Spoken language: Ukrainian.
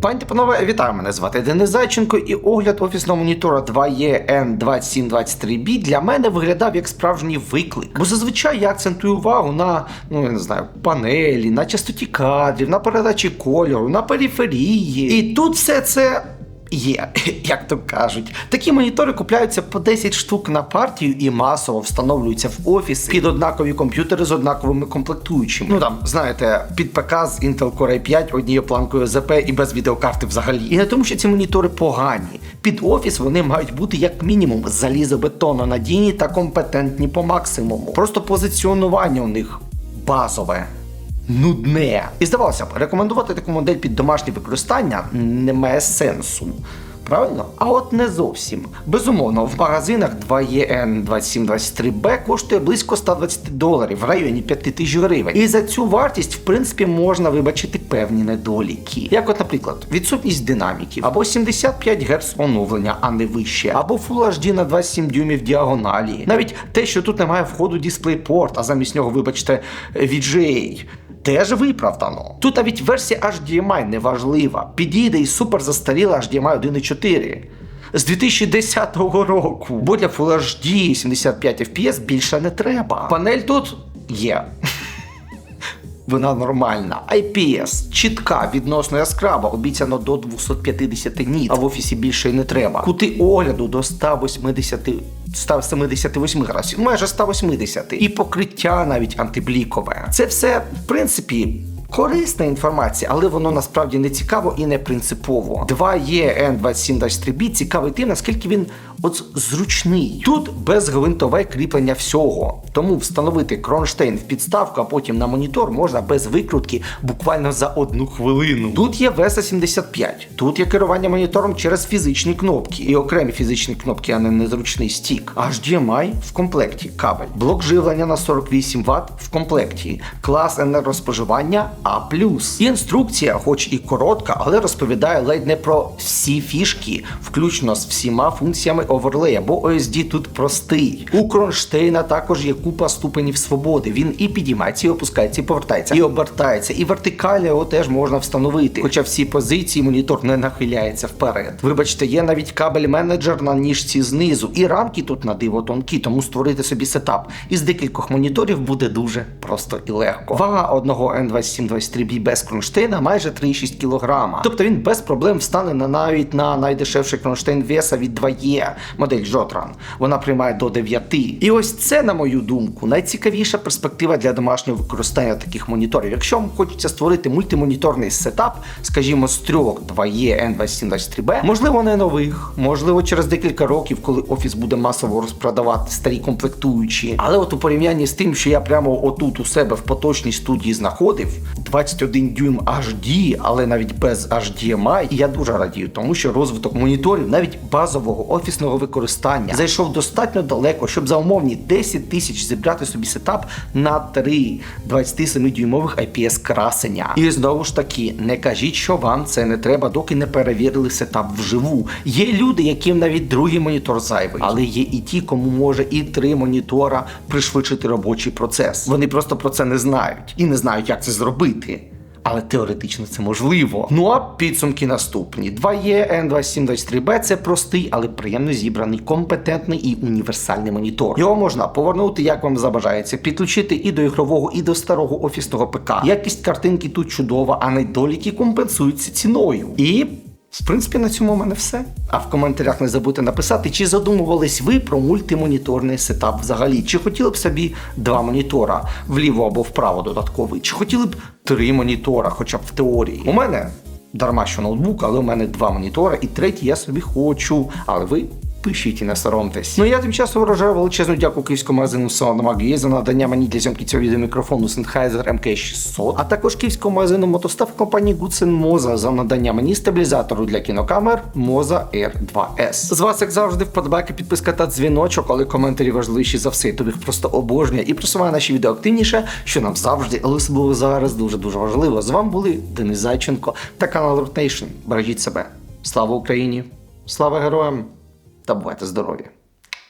Пані та панове, вітаю! Мене звати Денис Зайченко, і огляд офісного монітора 2EN2723B для мене виглядав як справжній виклик. Бо зазвичай я акцентую увагу на ну я не знаю, панелі, на частоті кадрів, на передачі кольору, на периферії. І тут все це. Є, як то кажуть. Такі монітори купляються по 10 штук на партію і масово встановлюються в офіс під однакові комп'ютери з однаковими комплектуючими. Ну там, знаєте, під ПК з Intel Core i 5 однією планкою ЗП і без відеокарти взагалі. І не тому, що ці монітори погані. Під офіс вони мають бути як мінімум залізобетонно надійні та компетентні по максимуму. Просто позиціонування у них базове нудне. І здавалося б, рекомендувати таку модель під домашнє використання не має сенсу. Правильно? А от не зовсім. Безумовно, в магазинах 2EN2723B коштує близько 120 доларів в районі 5 тисяч гривень. І за цю вартість, в принципі, можна вибачити певні недоліки. Як, от, наприклад, відсутність динаміків, або 75 Гц оновлення, а не вище, або Full HD на 27 дюймів діагоналі. Навіть те, що тут немає входу DisplayPort, а замість нього, вибачте, VGA. Теж виправдано. Тут навіть версія HDMI не важлива. Підійде і супер застаріла HDMI 1.4 з 2010 року. Бо для Full HD 75 FPS більше не треба. Панель тут є. Вона нормальна. IPS, чітка, відносно яскрава, обіцяно до 250 ніт, а в офісі більше й не треба. Кути огляду до 180 178 градусів, майже 180. І покриття навіть антиблікове. Це все, в принципі. Корисна інформація, але воно насправді не цікаво і не принципово. 2EN2723B цікавий тим, наскільки він от зручний. Тут безгвинтове кріплення всього. Тому встановити кронштейн в підставку, а потім на монітор можна без викрутки буквально за одну хвилину. Тут є VESA 75, тут є керування монітором через фізичні кнопки і окремі фізичні кнопки, а не незручний стік. HDMI в комплекті кабель, блок живлення на 48 Вт в комплекті, клас енергоспоживання А+. Інструкція, хоч і коротка, але розповідає ледь не про всі фішки, включно з всіма функціями оверлея, бо OSD тут простий. У кронштейна також є купа ступенів свободи. Він і підіймається, і опускається, і повертається, і обертається, і вертикально його теж можна встановити. Хоча всі позиції монітор не нахиляється вперед. Вибачте, є навіть кабель менеджер на ніжці знизу, і рамки тут на диво тонкі, тому створити собі сетап із декількох моніторів буде дуже просто і легко. Вага одного N2723B без кронштейна майже 3,6 кг. Тобто він без проблем встане на навіть на найдешевший кронштейн веса від 2E, модель Jotran. Вона приймає до 9. І ось це, на мою думку, найцікавіша перспектива для домашнього використання таких моніторів. Якщо вам хочеться створити мультимоніторний сетап, скажімо, з трьох 2E N2723B, можливо, не нових, можливо, через декілька років, коли офіс буде масово розпродавати старі комплектуючі. Але от у порівнянні з тим, що я прямо отут у себе в поточній студії знаходив 21 дюйм HD, але навіть без HDMI, і я дуже радію, тому що розвиток моніторів, навіть базового офісного використання, зайшов достатньо далеко, щоб за умовні 10 тисяч зібрати собі сетап на 3 27-дюймових IPS красення. І знову ж таки, не кажіть, що вам це не треба, доки не перевірили сетап вживу. Є люди, яким навіть другий монітор зайвий, але є і ті, кому може і три монітора пришвидшити робочий процес. Вони просто про це не знають і не знають, як це зробити. Але теоретично це можливо. Ну а підсумки наступні: 2E N2723B це простий, але приємно зібраний, компетентний і універсальний монітор. Його можна повернути, як вам забажається, підключити і до ігрового, і до старого офісного ПК. Якість картинки тут чудова, а недоліки компенсуються ціною. І в принципі, на цьому в мене все. А в коментарях не забудьте написати, чи задумувались ви про мультимоніторний сетап взагалі, чи хотіли б собі два монітора вліво або вправо додатковий, чи хотіли б три монітора, хоча б в теорії. У мене дарма що ноутбук, але у мене два монітора, і третій я собі хочу. Але ви. Пишіть і не соромтесь. Ну я тим часом вражаю величезну дяку київському магазину Sound Magazine за надання мені для зйомки цього відеомікрофону Sennheiser MK600, а також київському магазину мотостав компанії Goodsen Moza за надання мені стабілізатору для кінокамер Moza R2S. З вас, як завжди, вподобайки, підписка та дзвіночок, але коментарі важливіші за все. Тобі просто обожнює і просуває наші відео активніше, що нам завжди, але особливо зараз дуже дуже важливо. З вами були Денис Зайченко та канал Root Nation. Бережіть себе. Слава Україні! Слава героям! Та бувайте здорові!